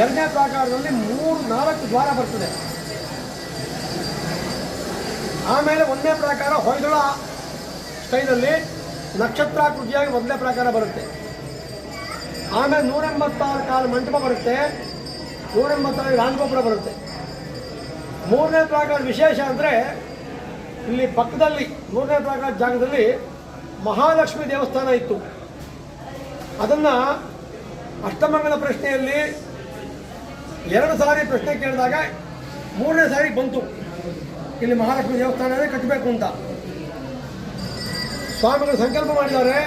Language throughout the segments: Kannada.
ಎರಡನೇ ಪ್ರಾಕಾರದಲ್ಲಿ ಮೂರು, ನಾಲ್ಕು ದ್ವಾರ ಬರ್ತದೆ. ಆಮೇಲೆ ಒಂದನೇ ಪ್ರಾಕಾರ ಹೊಯ್ದಳ ಸ್ಟೈಲಲ್ಲಿ ನಕ್ಷತ್ರಾಕೃತಿಯಾಗಿ ಒಂದನೇ ಪ್ರಾಕಾರ ಬರುತ್ತೆ. ಆಮೇಲೆ ನೂರೆಂಬತ್ತಾರು ಕಾಲು ಮಂಟಪ ಬರುತ್ತೆ. ನೂರ ಎಂಬತ್ತಾರು ರಾಜಗೋಪುರ ಬರುತ್ತೆ. ಮೂರನೇ ಪ್ರಾಕಾರ ವಿಶೇಷ ಅಂದರೆ ಇಲ್ಲಿ ಪಕ್ಕದಲ್ಲಿ, ಮೂರನೇ ಪ್ರಾಕಾರ ಜಾಗದಲ್ಲಿ ಮಹಾಲಕ್ಷ್ಮಿ ದೇವಸ್ಥಾನ ಇತ್ತು. ಅದನ್ನು ಅಷ್ಟಮಂಗಲ ಪ್ರಶ್ನೆಯಲ್ಲಿ ಎರಡು ಸಾರಿ ಪ್ರಶ್ನೆ ಕೇಳಿದಾಗ ಮೂರನೇ ಸಾರಿ ಬಂತು. ಇಲ್ಲಿ ಮಹಾಲಕ್ಷ್ಮಿ ದೇವಸ್ಥಾನವೇ ಕಟ್ಟಬೇಕು ಅಂತ. ಸ್ವಾಮಿಗಳು ಸಂಕಲ್ಪ ಮಾಡಿದ್ದಾರೆ.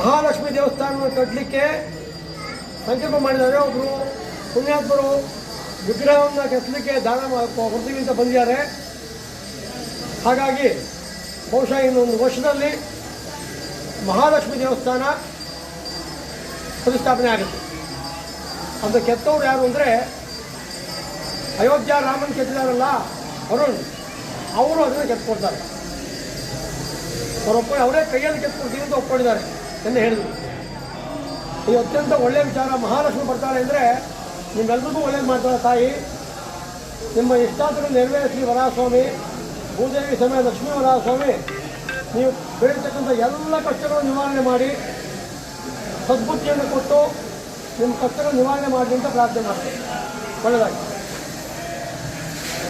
ಮಹಾಲಕ್ಷ್ಮಿ ದೇವಸ್ಥಾನವನ್ನು ಕಟ್ಟಲಿಕ್ಕೆ ಸಂಕಲ್ಪ ಮಾಡಿದ್ದಾರೆ. ಒಬ್ಬರು ಪುಣ್ಯಾತ್ಮರು ವಿಗ್ರಹವನ್ನು ಕೆತ್ತಲಿಕ್ಕೆ ದಾನ ಕೊಡ್ತೀವಿ ಬಂದಿದ್ದಾರೆ. ಹಾಗಾಗಿ ಬಹುಶಃ ಇನ್ನೊಂದು ವರ್ಷದಲ್ಲಿ ಮಹಾಲಕ್ಷ್ಮಿ ದೇವಸ್ಥಾನ ಪ್ರತಿಷ್ಠಾಪನೆ ಆಗುತ್ತೆ. ಅದು ಕೆತ್ತವ್ರು ಯಾರು ಅಂದರೆ ಅಯೋಧ್ಯ ರಾಮನ್ ಕೆತ್ತಿದಾರಲ್ಲ ಅರುಣ್ ಅವರು ಅದನ್ನು ಕೆತ್ಕೊಡ್ತಾರೆ. ಅವರೊಪ್ಪ, ಅವರೇ ಕೈಯಲ್ಲಿ ಕೆತ್ಕೊಡ್ತೀವಿ ಅಂತ ಒಪ್ಕೊಂಡಿದ್ದಾರೆ ಎಂದು ಹೇಳಿದರು. ಇದು ಅತ್ಯಂತ ಒಳ್ಳೆಯ ವಿಚಾರ, ಮಹಾಲಕ್ಷ್ಮಿ ಬರ್ತಾಳೆ ಅಂದರೆ ನಿಮ್ಮೆಲ್ರಿಗೂ ಒಳ್ಳೇದು ಮಾಡ್ತಾಳೆ ತಾಯಿ. ನಿಮ್ಮ ಇಷ್ಟಾತ್ರ ನೆರವೇ ಶ್ರೀ ವರಾಸ್ವಾಮಿ ಭೂದೇವಿ ಸಮಯ ಲಕ್ಷ್ಮೀ ವರಾಸ್ವಾಮಿ ನೀವು ಬೆಳೀತಕ್ಕಂಥ ಎಲ್ಲ ಕಷ್ಟಗಳನ್ನು ನಿವಾರಣೆ ಮಾಡಿ ಸದ್ಬುದ್ಧಿಯನ್ನು ಕೊಟ್ಟು ನಿಮ್ಮ ಕಷ್ಟಗಳು ನಿವಾರಣೆ ಮಾಡಿ ಅಂತ ಪ್ರಾರ್ಥನೆ ಮಾಡ್ತೀನಿ. ಒಳ್ಳೆಯದಾಗಿ